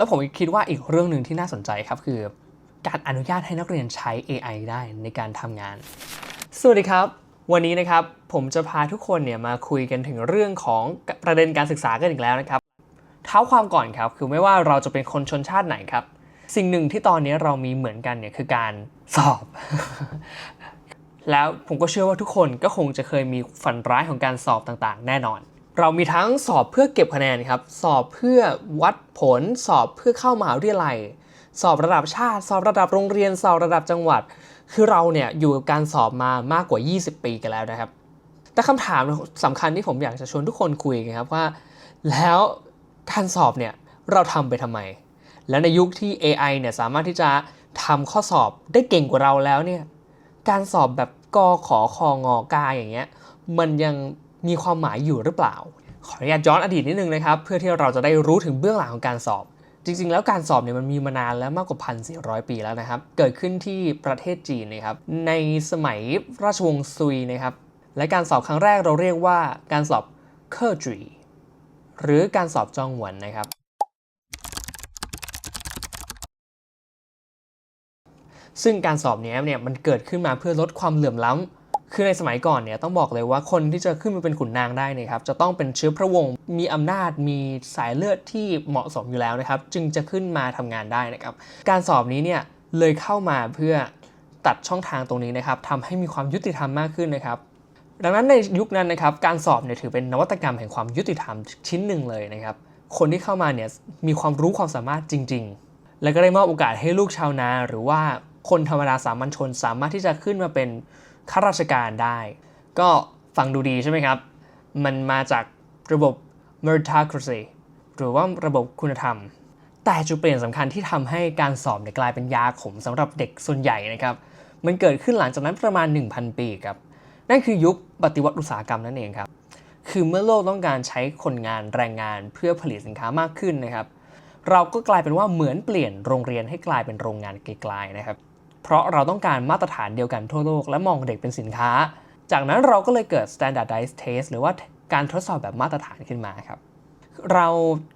แล้วผมคิดว่าอีกเรื่องหนึ่งที่น่าสนใจครับคือ การอนุญาตให้นักเรียนใช้ AI ได้ในการทำงาน สวัสดีครับ วันนี้นะครับผมจะพาทุกคนเนี่ยมาคุยกันถึงเรื่องของประเด็นการศึกษากันอีกแล้วนะครับเท้าความก่อนครับคือไม่ว่าเราจะเป็นคนชนชาติไหนครับ สิ่งหนึ่งที่ตอนนี้เรามีเหมือนกันเนี่ยคือการสอบ แล้วผมก็เชื่อว่าทุกคนก็คงจะเคยมีฝันร้ายของการสอบต่างๆ แน่นอน เรามีทั้งสอบเพื่อเก็บคะแนนครับ สอบเพื่อวัดผล สอบเพื่อเข้ามหาวิทยาลัย สอบระดับชาติ สอบระดับโรงเรียน สอบระดับจังหวัด คือเราเนี่ยอยู่กับการสอบมามากกว่า 20 ปีกันแล้วนะครับ แต่คำถามสำคัญที่ผมอยากจะชวนทุกคนคุยกันครับว่า แล้วการสอบเนี่ยเราทำไปทำไม แล้วในยุคที่ AI เนี่ยสามารถที่จะทำข้อสอบได้เก่งกว่าเราแล้วเนี่ย การสอบแบบกอขอคองอกาอย่างเงี้ย มันยัง มีความหมายอยู่หรือเปล่า ขออนุญาตย้อนอดีตนิดนึงนะครับ เพื่อที่เราจะได้รู้ถึงเบื้องหลังของการสอบ จริง ๆ แล้วการสอบเนี่ยมันมีมานานแล้วมากกว่า 1,400 ปีแล้วนะครับ เกิดขึ้นที่ประเทศจีนนะครับ ในสมัยราชวงศ์ซุยนะครับ และการสอบครั้งแรกเราเรียกว่าการสอบเคอร์จีหรือการสอบจองหวนนะครับซึ่งการสอบเนี้ยเนี่ยมันเกิดขึ้นมาเพื่อลดความเหลื่อมล้ำ คือในสมัยก่อนเนี่ยต้องบอกเลยว่าคนที่จะขึ้นมาเป็นขุนนางได้เนยครับจะต้องเป็นเชื้อพระวงศ์มีอำนาจมีสายเลือดที่เหมาะสมอยู่แล้วนะครับ จึงจะขึ้นมาทำงานได้นะครับ การสอบนี้เนี่ยเลยเข้ามาเพื่อตัดช่องทางตรงนี้นะครับทำให้มีความยุติธรรมมากขึ้นนะครับ ดังนั้นในยุคนั้นนะครับการสอบเนี่ยถือเป็นนวัตกรรมแห่งความยุติธรรมชิ้นหนึ่งเลยนะครับ คนที่เข้ามาเนี่ยมีความรู้ความสามารถจริง ๆ และก็ได้มอบโอกาสให้ลูกชาวนา หรือว่าคนธรรมดาสามัญชนสามารถที่จะขึ้นมาเป็น ข้าราชการได้ ก็ฟังดูดีใช่ไหมครับ มันมาจากระบบ meritocracy หรือว่าระบบคุณธรรม แต่จุดเปลี่ยนสำคัญที่ทำให้การสอบเนี่ยกลายเป็นยาขมสำหรับเด็กส่วนใหญ่นะครับ มันเกิดขึ้นหลังจากนั้นประมาณ 1,000 ปีครับ นั่นคือยุคปฏิวัติอุตสาหกรรมนั่นเองครับ คือเมื่อโลกต้องการใช้คนงานแรงงานเพื่อผลิตสินค้ามากขึ้นนะครับ เราก็กลายเป็นว่าเหมือนเปลี่ยนโรงเรียนให้กลายเป็นโรงงานไกลๆนะครับ เพราะเราต้องการมาตรฐานเดียวกันทั่วโลก และมองเด็กเป็นสินค้า จากนั้นเราก็เลยเกิด standardized test หรือว่าการทดสอบแบบมาตรฐานขึ้นมาครับ เรา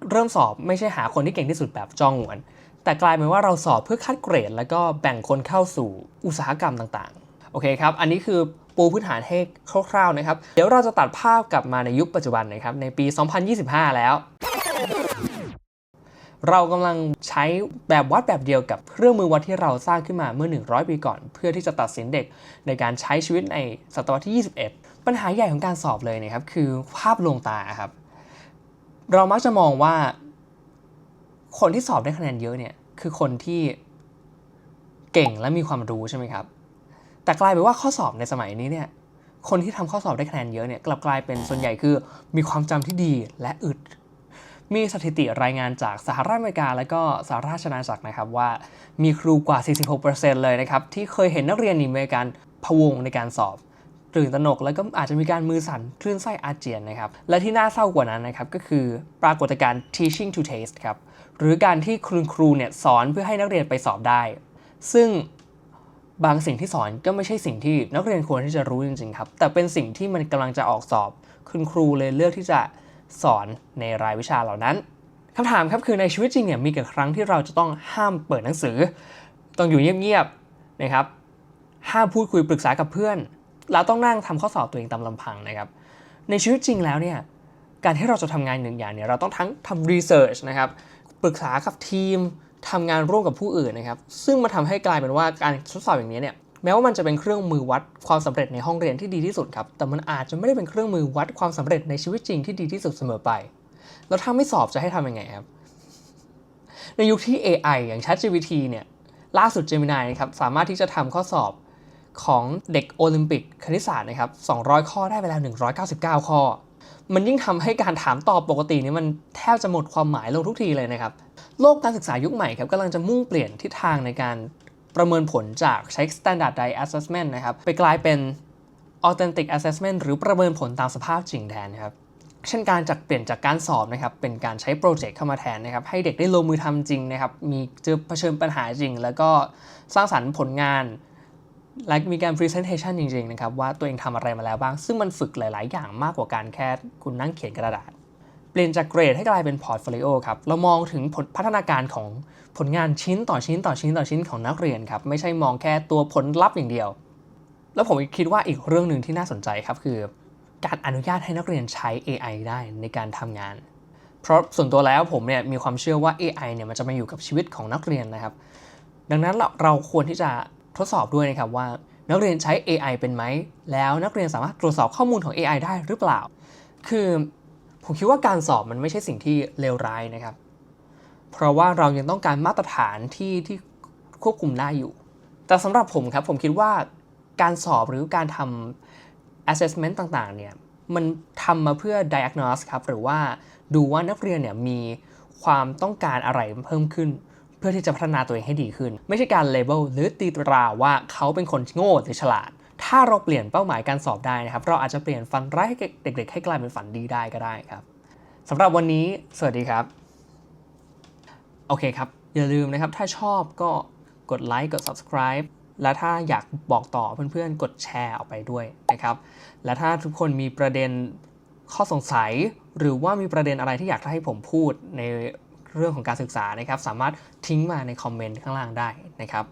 เริ่มสอบไม่ใช่หาคนที่เก่งที่สุดแบบจ้องหวน แต่กลายเป็นว่าเราสอบเพื่อคัดเกรด แล้วก็แบ่งคนเข้าสู่อุตสาหกรรมต่างๆ โอเคครับ อันนี้คือปูพื้นฐานให้คร่าวๆนะครับ เดี๋ยวเราจะตัดภาพกลับมาในยุคปัจจุบันนะครับ ในปี 2025 แล้ว เรากำลังใช้แบบวัดแบบเดียวกับเครื่องมือวัดที่เราสร้างขึ้นมาเมื่อ 100 ปีก่อน เพื่อที่จะตัดสินเด็กในการใช้ชีวิตในศตวรรษที่ 21 ปัญหาใหญ่ของการสอบเลยนะครับคือภาพลวงตาครับ เรามักจะมองว่า คนที่สอบได้คะแนนเยอะเนี่ยคือคนที่เก่งและมีความรู้ใช่ไหมครับ แต่กลายเป็นว่าข้อสอบในสมัยนี้เนี่ยคนที่ทำข้อสอบได้คะแนนเยอะเนี่ยกลับกลายเป็นส่วนใหญ่คือมีความจำที่ดีและอึด มีสถิติรายงานจากสหรัฐอเมริกา และก็สหราชอาณาจักรนะครับว่ามีครูกว่า 46%เลยนะครับที่เคยเห็นนักเรียนนี่มีการพะวงในการสอบตื่นตระหนกแล้วก็อาจจะมีการมือสั่นคลื่นไส้อาเจียนนะครับ และที่น่าเศร้ากว่านั้นนะครับก็คือปรากฏการณ์ teaching to taste ครับหรือการที่คุณครูเนี่ยสอนเพื่อให้นักเรียนไปสอบได้ ซึ่งบางสิ่งที่สอนก็ไม่ใช่สิ่งที่นักเรียนควรที่จะรู้จริงๆครับ แต่เป็นสิ่งที่มันกำลังจะออกสอบ คุณครูเลยเลือกที่จะ สอนในรายวิชาเหล่านั้นคำถามครับคือในชีวิตจริงเนี่ยมีกี่ครั้งที่เราจะต้องห้ามเปิดหนังสือ ต้องอยู่เงียบๆนะครับห้ามพูดคุยปรึกษากับเพื่อน เราต้องนั่งทำข้อสอบตัวเองตามลำพังนะครับในชีวิตจริงแล้วเนี่ยการที่เราจะทำงานหนึ่งอย่างเนี่ยเราต้องทั้งทำรีเสิร์ชนะครับปรึกษากับทีมทำงานร่วมกับผู้อื่นนะครับซึ่งมาทำให้กลายเป็นว่าการทดสอบอย่างนี้เนี่ย แม้ว่ามันจะเป็นเครื่องมือวัดความสำเร็จในห้องเรียนที่ดีที่สุดครับแต่มันอาจจะไม่ได้เป็นเครื่องมือวัดความสำเร็จในชีวิตจริงที่ดีที่สุดเสมอไป แล้วถ้าไม่สอบจะให้ทำยังไงครับ ในยุคที่ AI อย่าง ChatGPT เนี่ยล่าสุด Gemini นะครับสามารถที่จะทำข้อสอบของเด็กโอลิมปิกคณิตศาสตร์นะครับ 200 ข้อได้ไปแล้ว 199 ข้อ มันยิ่งทำให้การถามตอบปกตินี้มันแทบจะหมดความหมายลงทุกทีเลยนะครับ โลกการศึกษายุคใหม่ครับกำลังจะมุ่งเปลี่ยนทิศทางในการ ประเมินผลจากใช้ standardized assessment นะครับ ไปกลายเป็น authentic assessment หรือประเมินผลตามสภาพจริงแทนนะครับเช่นการจากเปลี่ยนจากการสอบนะครับเป็นการใช้โปรเจกต์เข้ามาแทนนะครับให้เด็กได้ลงมือทำจริงนะครับมีเจอเผชิญปัญหาจริง แล้วก็สร้างสรรค์ผลงานและมีการ presentation จริงๆนะครับว่าตัวเองทำอะไรมาแล้วบ้าง ซึ่งมันฝึกหลาย ๆ อย่างมากกว่าการแค่คุณนั่งเขียนกระดาษ ปลี่ยนจากเกรดให้กลายเป็นพอร์ตโฟลิโอครับ เรามองถึงผลพัฒนาการของผลงานชิ้นต่อชิ้นต่อชิ้นต่อชิ้นของนักเรียนครับ ไม่ใช่มองแค่ตัวผลลัพธ์อย่างเดียว แล้วผมคิดว่าอีกเรื่องหนึ่งที่น่าสนใจครับคือ การอนุญาตให้นักเรียนใช้ AI ได้ในการทำงาน เพราะส่วนตัวแล้วผมเนี่ยมีความเชื่อว่า AI เนี่ยมันจะมาอยู่กับชีวิตของนักเรียนนะครับ ดังนั้นเราเราควรที่จะทดสอบด้วยนะครับว่านักเรียนใช้ AI เป็นไหม แล้วนักเรียนสามารถตรวจสอบข้อมูลของ AI ได้หรือเปล่า คือ ผมคิดว่าการสอบมันไม่ใช่สิ่งที่เลวร้ายนะครับ เพราะว่าเรายังต้องการมาตรฐานที่ที่ควบคุมได้อยู่ แต่สำหรับผมครับผมคิดว่าการสอบหรือการทำ assessment ต่างๆ เนี่ย มันทำมาเพื่อ diagnose ครับ หรือว่าดูว่านักเรียนเนี่ยมีความต้องการอะไรเพิ่มขึ้น เพื่อที่จะพัฒนาตัวเองให้ดีขึ้น ไม่ใช่การ label หรือตีตราว่าเขาเป็นคนโง่หรือฉลาด ถ้าเราเปลี่ยนเป้าหมายการสอบได้นะครับ เราอาจจะเปลี่ยนฝันร้ายให้เด็ก ๆ ให้กลายเป็นฝันดีได้ก็ได้ครับสำหรับวันนี้สวัสดีครับ โอเคครับ อย่าลืมนะครับ ถ้าชอบก็กดไลค์กด subscribe และถ้าอยากบอกต่อเพื่อนๆ กดแชร์ออกไปด้วยนะครับ และถ้าทุกคนมีประเด็นข้อสงสัย หรือว่ามีประเด็นอะไรที่อยากให้ผมพูดในเรื่องของการศึกษานะครับ สามารถทิ้งมาในคอมเมนต์ข้างล่างได้นะครับ